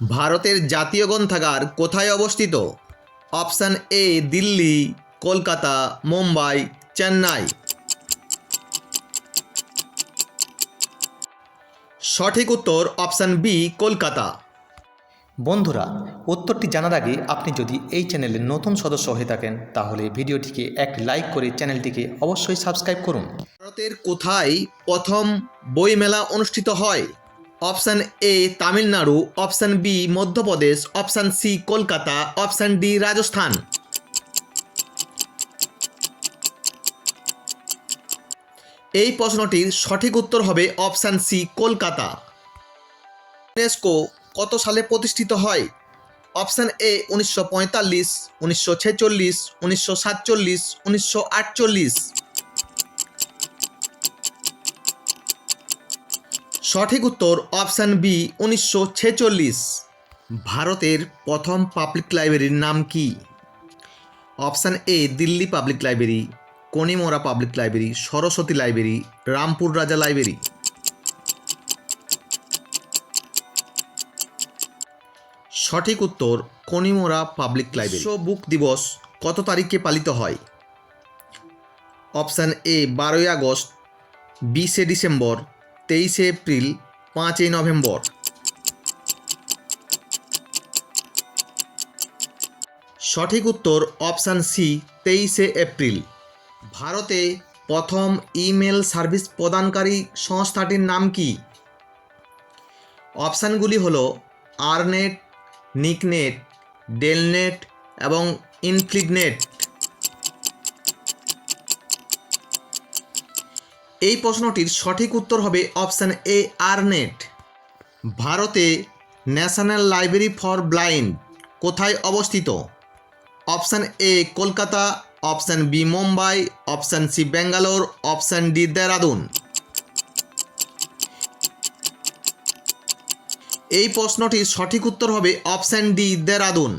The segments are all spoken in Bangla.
ভারতের জাতীয় গ্রন্থাগার কোথায় অবস্থিত? Option A Delhi Kolkata Mumbai Chennai. সঠিক উত্তর অপশান বি কলকাতা। বন্ধুরা উত্তরটি জানার আগে আপনি যদি এই চ্যানেলের নতুন সদস্য হয়ে থাকেন তাহলে ভিডিওটিকে এক লাইক করে চ্যানেলটিকে অবশ্যই সাবস্ক্রাইব করুন। ভারতের কোথায় প্রথম বইমেলা অনুষ্ঠিত হয়? Option A Tamil Nadu, option B Madhya Pradesh, option C Kolkata, option D Rajasthan. এই প্রশ্নটির সঠিক উত্তর হবে অপশান সি কলকাতা। ইউনেস্কো কত সালে প্রতিষ্ঠিত হয়? অপশান এ উনিশশো পঁয়তাল্লিশ, উনিশশো ছেচল্লিশ, উনিশশো সাতচল্লিশ, উনিশশো আটচল্লিশ। সঠিক উত্তর অপশান বি, উনিশশো ছেচল্লিশ। ভারতের প্রথম পাবলিক লাইব্রেরির নাম কি? Option A, Delhi public library Connemara public library Saraswati library Rampur Raza library সঠিক উত্তর, কনিমোরা পাবলিক লাইব্রেরি বিশ্ব বুক দিবস কত তারিখে পালিত হয়? অপশান এ, বারোই আগস্ট, বিশে ডিসেম্বর তেইশে এপ্রিল, পাঁচই নভেম্বর। সঠিক উত্তর অপশান সি, তেইশে এপ্রিল। ভারতে প্রথম ইমেল সার্ভিস প্রদানকারী সংস্থাটির নাম কি? অপশানগুলি হল আরনেট, নিকনেট, ডেলনেট এবং ইনফ্লিডনেট এই প্রশ্নটির সঠিক উত্তর হবে অপশান এ আরনেট ভারতে ন্যাশনাল লাইব্রেরি ফর ব্লাইন্ড কোথায় অবস্থিত? Option A, Kolkata, option B, Mumbai, option C, Bangalore, option D, Dehradun. এই প্রশ্নটির সঠিক উত্তর হবে অপশান ডি, দেরাদুন।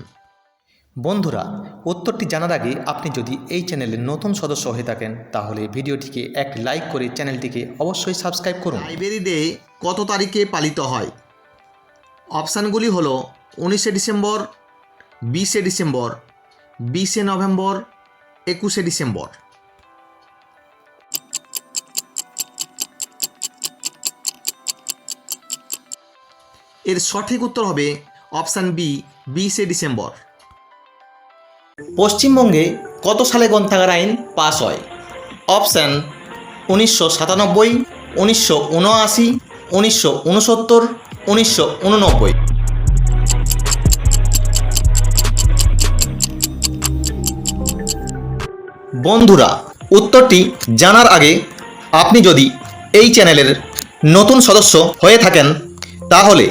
বন্ধুরা, উত্তরটি জানার আগে আপনি যদি এই চ্যানেলের নতুন সদস্য হয়ে থাকেন, তাহলে ভিডিওটিকে এক লাইক করে চ্যানেলটিকে অবশ্যই সাবস্ক্রাইব করুন। লাইব্রেরি ডে কত তারিখে পালিত হয়? অপশানগুলি হলো উনিশে ডিসেম্বর, বিশে ডিসেম্বর, বিশে নভেম্বর, একুশে ডিসেম্বর। এর সঠিক উত্তর হবে অপশান বি, বিশে ডিসেম্বর। পশ্চিমবঙ্গে কত সালে গ্রন্থাগার আইন পাস হয়? অপশান, উনিশশো সাতানব্বই, উনিশশো উনআশি, উনিশশো উনসত্তর, উনিশশো উননব্বই। বন্ধুরা, উত্তরটি জানার আগে আপনি যদি এই চ্যানেলের নতুন সদস্য হয়ে থাকেন, তাহলে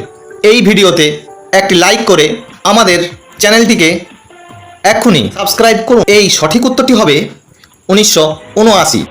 এই ভিডিওতে একটি লাইক করে আমাদের চ্যানেলটিকে এক্ষুনি সাবস্ক্রাইব করুন। এই সঠিক উত্তরটি হবে উনিশশো উনআশি।